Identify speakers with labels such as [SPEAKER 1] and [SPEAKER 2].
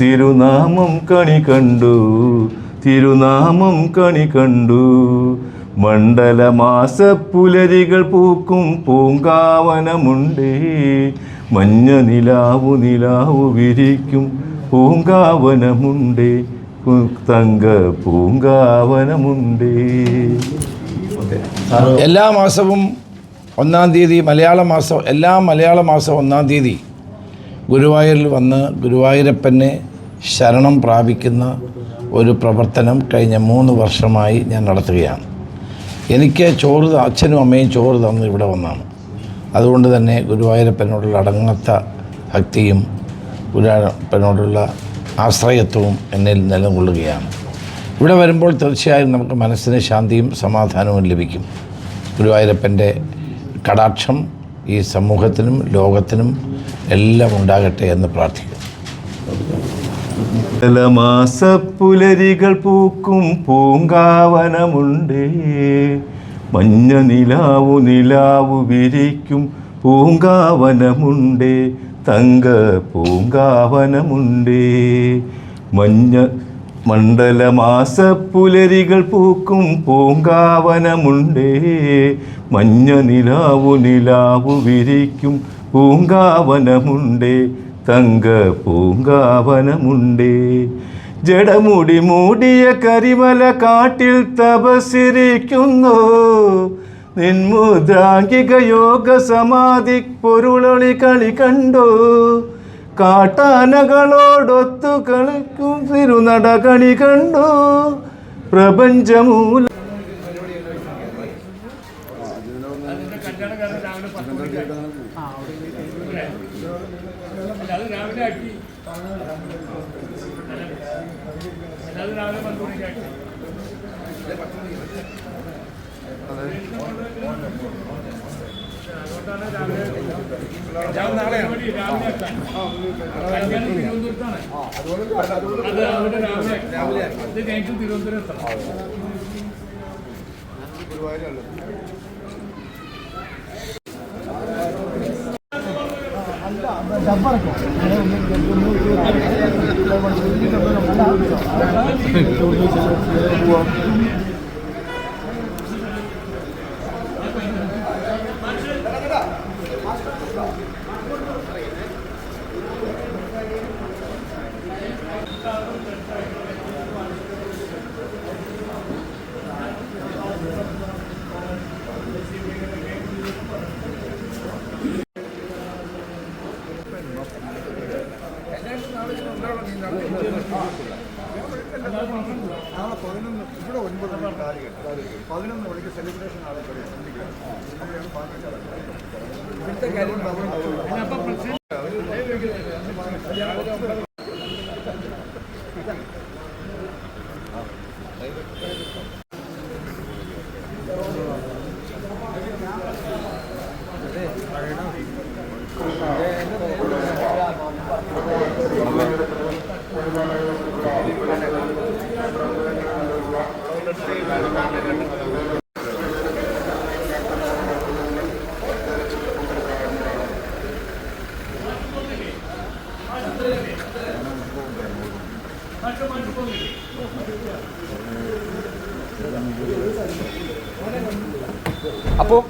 [SPEAKER 1] തിരുനാമം കണി കണ്ടു. തിരുനാമം കണി കണ്ടു. മണ്ഡലമാസ പുലരികൾ പൂക്കും പൂങ്കാവനമുണ്ട്. മഞ്ഞ നിലാവു നിലാവു വിരിക്കും പൂങ്കാവനമുണ്ട്. തങ്ക പൂങ്കാവനമുണ്ട്.
[SPEAKER 2] എല്ലാ മാസവും ഒന്നാം തീയതി മലയാള മാസം എല്ലാ മലയാള മാസം ഒന്നാം തീയതി ഗുരുവായൂരിൽ വന്ന് ഗുരുവായൂരപ്പനെ ശരണം പ്രാപിക്കുന്ന ഒരു പ്രവർത്തനം കഴിഞ്ഞ മൂന്ന് വർഷമായി ഞാൻ നടത്തുകയാണ്. എനിക്ക് ചോറ് അച്ഛനും അമ്മയും ചോറ് തന്ന് ഇവിടെ വന്നാണ്. അതുകൊണ്ട് തന്നെ ഗുരുവായൂരപ്പനോടുള്ള അടങ്ങാത്ത ഭക്തിയും ഗുരുവായൂരപ്പനോടുള്ള ആശ്രയത്വവും എന്നിൽ നിലകൊള്ളുകയാണ്. ഇവിടെ വരുമ്പോൾ തീർച്ചയായും നമുക്ക് മനസ്സിന് ശാന്തിയും സമാധാനവും ലഭിക്കും. ഗുരുവായൂരപ്പന്റെ കടാക്ഷം ഈ സമൂഹത്തിനും ലോകത്തിനും എല്ലാം ഉണ്ടാകട്ടെ എന്ന് പ്രാർത്ഥിക്കുന്നു.
[SPEAKER 1] മാസപ്പുലരികൾ പൂക്കും പൂങ്കാവനമുണ്ടേ. മഞ്ഞ നിലാവു നിലാവു വിരിക്കും പൂങ്കാവനമുണ്ടേ. തങ്ക പൂങ്കാവനമുണ്ടേ. മഞ്ഞ മണ്ഡലമാസപ്പുലരികൾ പൂക്കും പൂങ്കാവനമുണ്ടേ. മഞ്ഞ നിലാവു നിലാവു വിരിക്കും പൂങ്കാവനമുണ്ടേ. തങ്ക പൂങ്കാവനമുണ്ടേ. ജഡമുടി മൂടിയ കരിമല കാട്ടിൽ തപസിരിക്കുന്നു നിൻമുദ്രാംഗിക യോഗ സമാധി പൊരുളൊളി കളി കണ്ടു. കാട്ടാനകളോടൊത്തു കളിക്കും തിരുനട കളി കണ്ടു. പ്രപഞ്ചമൂല
[SPEAKER 3] രാവിലെ ആക്കി അത് 告。
[SPEAKER 4] നാളെ പതിനൊന്ന് ഇവിടെ ഒൻപത് മണി ടാർഗറ്റ് പതിനൊന്ന് മണിക്ക് സെലിബ്രേഷൻ ആണ് ഇവിടെ
[SPEAKER 5] അപ്പോൾ